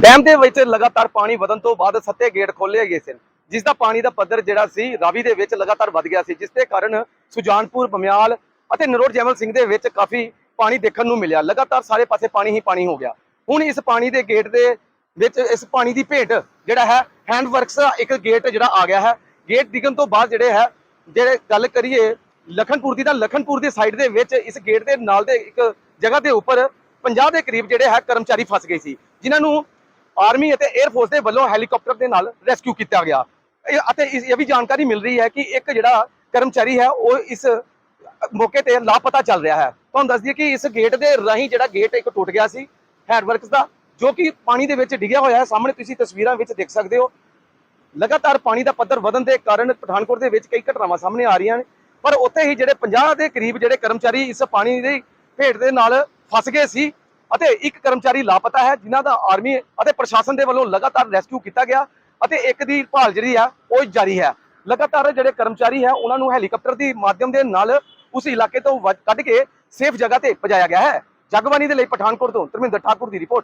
Dam ਦੇ ਵਿੱਚ ਲਗਾਤਾਰ ਪਾਣੀ ਵਧਣ ਤੋਂ ਬਾਅਦ ਸੱਤੇ ਗੇਟ ਖੋਲ੍ਹੇ ਗਏ ਸਨ ਜਿਸ ਦਾ ਪਾਣੀ ਦਾ ਪੱਧਰ ਜਿਹੜਾ ਸੀ ਰਾਵੀ ਦੇ ਵਿੱਚ ਲਗਾਤਾਰ ਵੱਧ ਗਿਆ ਸੀ, ਜਿਸ ਦੇ ਕਾਰਨ ਸੁਜਾਨਪੁਰ, ਬਮਿਆਲ ਅਤੇ ਨਰੋੜ ਜੈਮਲ ਸਿੰਘ ਦੇ ਵਿੱਚ ਕਾਫੀ ਪਾਣੀ ਦੇਖਣ ਨੂੰ ਮਿਲਿਆ। ਲਗਾਤਾਰ ਸਾਰੇ ਪਾਸੇ ਪਾਣੀ ਹੀ ਪਾਣੀ ਹੋ ਗਿਆ। ਹੁਣ ਇਸ ਪਾਣੀ ਦੇ ਗੇਟ ਦੇ ਵਿੱਚ ਇਸ ਪਾਣੀ ਦੀ ਭੇਟ ਜਿਹੜਾ ਹੈ ਹੈਂਡ ਵਰਕਸ ਦਾ ਇੱਕ ਗੇਟ ਜਿਹੜਾ ਆ ਗਿਆ ਹੈ। ਗੇਟ ਡਿੱਗਣ ਤੋਂ ਬਾਅਦ ਜਿਹੜੇ ਹੈ, ਜਿਹੜੇ ਗੱਲ ਕਰੀਏ ਲਖਨਪੁਰ ਦੀ ਤਾਂ ਲਖਨਪੁਰ ਦੀ ਸਾਈਡ ਦੇ ਵਿੱਚ ਇਸ ਗੇਟ ਦੇ ਨਾਲ ਦੇ ਇੱਕ ਜਗ੍ਹਾ ਦੇ ਉੱਪਰ 50 ਦੇ ਕਰੀਬ ਜਿਹੜੇ ਹੈ, ਕਰਮਚਾਰੀ ਫਸ ਗਏ ਸੀ, ਜਿਨ੍ਹਾਂ ਨੂੰ ਆਰਮੀ ਅਤੇ 에ਅਰ ਫੋਰਸ ਦੇ ਵੱਲੋਂ ਹੈਲੀਕਾਪਟਰ ਦੇ ਨਾਲ ਰੈਸਕਿਊ ਕੀਤਾ ਗਿਆ। ਅਤੇ ਇਹ ਵੀ ਜਾਣਕਾਰੀ ਮਿਲ ਰਹੀ ਹੈ ਕਿ ਇੱਕ ਜਿਹੜਾ ਕਰਮਚਾਰੀ ਹੈ, ਉਹ ਇਸ ਮੌਕੇ ਤੇ ਲਾਪਤਾ ਚੱਲ ਰਿਹਾ ਹੈ। ਤੁਹਾਨੂੰ ਦੱਸ ਦਈਏ ਕਿ ਇਸ ਗੇਟ ਦੇ ਰਾਹੀਂ ਜਿਹੜਾ ਗੇਟ ਇੱਕ ਟੁੱਟ ਗਿਆ ਸੀ ਹੈਡਵਰਕਸ ਦਾ, ਜੋ ਕਿ ਪਾਣੀ ਦੇ ਵਿੱਚ ਡਿੱਗਿਆ ਹੋਇਆ ਹੈ। ਸਾਹਮਣੇ ਤੁਸੀਂ ਤਸਵੀਰਾਂ ਵਿੱਚ ਦੇਖ ਸਕਦੇ ਹੋ। ਲਗਾਤਾਰ ਪਾਣੀ ਦਾ ਪੱਧਰ ਵਧਣ ਦੇ ਕਾਰਨ ਪਠਾਨਕੋਟ ਦੇ ਵਿੱਚ ਕਈ ਘਟਨਾਵਾਂ ਸਾਹਮਣੇ ਆ ਰਹੀਆਂ ਨੇ। ਪਰ ਉੱਥੇ ਹੀ ਜਿਹੜੇ 50 ਦੇ ਕਰੀਬ ਜਿਹੜੇ ਕਰਮਚਾਰੀ ਇਸ ਪਾਣੀ ਦੀ ਭੇਟ ਦੇ ਨਾਲ ਫਸ ਗਏ ਸੀ ਅਤੇ ਇੱਕ ਕਰਮਚਾਰੀ ਲਾਪਤਾ ਹੈ, ਜਿਨ੍ਹਾਂ ਦਾ ਆਰਮੀ ਅਤੇ ਪ੍ਰਸ਼ਾਸਨ ਦੇ ਵੱਲੋਂ ਲਗਾਤਾਰ ਰੈਸਕਿਊ ਕੀਤਾ ਗਿਆ ਅਤੇ ਇੱਕ ਦੀ ਭਾਲ ਜਿਹੜੀ ਆ ਉਹ ਜਾਰੀ ਹੈ। ਲਗਾਤਾਰ ਜਿਹੜੇ ਕਰਮਚਾਰੀ ਹੈ, ਉਹਨਾਂ ਨੂੰ ਹੈਲੀਕਾਪਟਰ ਦੀ ਮਾਧਿਅਮ ਦੇ ਨਾਲ ਉਸ ਇਲਾਕੇ ਤੋਂ ਵੱਢ- ਕੱਢ ਕੇ ਸੇਫ ਜਗ੍ਹਾ ਤੇ ਪਹੁੰਚਾਇਆ ਗਿਆ ਹੈ। ਜਗਬਾਨੀ ਦੇ ਲਈ ਪਠਾਨਕੋਟ ਤੋਂ ਧਰਮਿੰਦਰ ਠਾਕੁਰ ਦੀ ਰਿਪੋਰਟ।